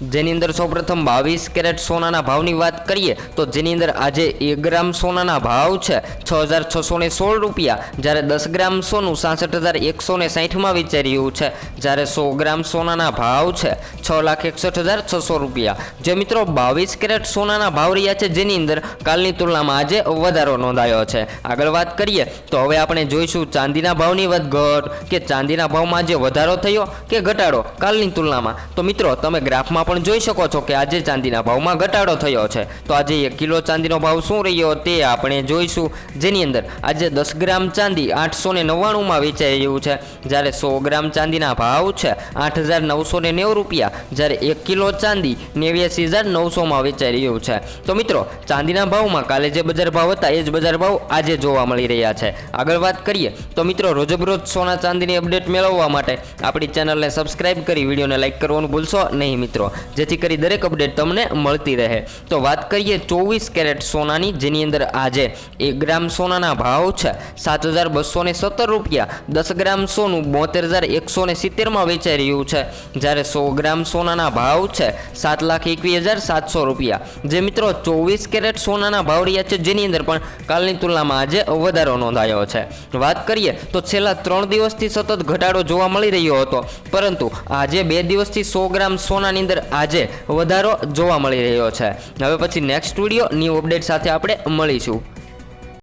જેની અંદર સૌપ્રથમ બાવીસ કેરેટ સોનાના ભાવની વાત કરીએ, તો જેની અંદર આજે એક ગ્રામ સોનાના ભાવ છે છ હજાર છસો ને સોળ રૂપિયા. જ્યારે દસ ગ્રામ સોનું સાસઠ હજાર એકસો ને સાહીઠમાં વેચાઈ રહ્યું છે, જ્યારે સો ગ્રામ સોનાના ભાવ છે છ લાખ એકસઠ હજાર છસો રૂપિયા. જે મિત્રો બાવીસ કેરેટ સોનાના ભાવ રહ્યા છે, જેની અંદર કાલની તુલનામાં આજે વધારો નોંધાયો છે. આગળ વાત કરીએ, તો હવે આપણે જોઈશું ચાંદીના ભાવની વધઘટ કે ચાંદીના ભાવમાં આજે વધારો થયો કે ઘટાડો કાલની તુલનામાં. તો મિત્રો, તમે ગ્રાફમાં પણ જોઈ શકો છો કે આજે ચાંદીના ભાવમાં ઘટાડો થયો છે. તો આજે એક કિલો ચાંદીનો ભાવ શું રહ્યો તે આપણે જોઈશું. જેની અંદર આજે દસ ગ્રામ ચાંદી આઠસો ને નવ્વાણુંમાં વેચાઈ રહ્યું છે. જ્યારે સો ગ્રામ ચાંદીના ભાવ છે આઠ હજાર નવસો ને નેવું રૂપિયા. જ્યારે એક કિલો ચાંદી નેવ્યાસી હજાર નવસોમાં વેચાઈ રહ્યું છે. તો મિત્રો, ચાંદીના ભાવમાં કાલે જે બજાર ભાવ હતા એ જ બજાર ભાવ આજે જોવા મળી રહ્યા છે. આગળ વાત કરીએ, તો મિત્રો, રોજબરોજ સોના ચાંદીની અપડેટ મેળવવા માટે આપણી ચેનલને સબસ્ક્રાઇબ કરી, વિડીયોને લાઇક કરવાનું ભૂલશો નહીં મિત્રો. જેથી કરી દરેક અપડેટ તમને મળતી રહે. તો વાત કરીએ ચોવીસ કેરેટ સોનાની, જેની અંદર આજે એક ગ્રામ સોનાના ભાવ છે. સાત હજાર બસો ને સત્તર રૂપિયા. દસ ગ્રામ સોનું બોતેર હજાર એકસો ને સિત્તેરમાં વેચાઈ રહ્યું છે. જ્યારે સો ગ્રામ સોનાના ભાવ છે સાત લાખ એકવીસ હજાર સાતસો રૂપિયા. જે મિત્રો ચોવીસ કેરેટ સોનાના ભાવ રહ્યા છે, જેની અંદર પણ કાલની તુલનામાં આજે વધારો નોંધાયો છે. વાત કરીએ તો છેલ્લા ત્રણ દિવસથી સતત ઘટાડો જોવા મળી રહ્યો હતો. પરંતુ આજે બે દિવસથી સો ગ્રામ સોનાની અંદર આજે વધારો જોવા મળી રહ્યો છે. હવે પછી નેક્સ્ટ વીડિયો ન્યૂ અપડેટ સાથે આપણે મળીશું.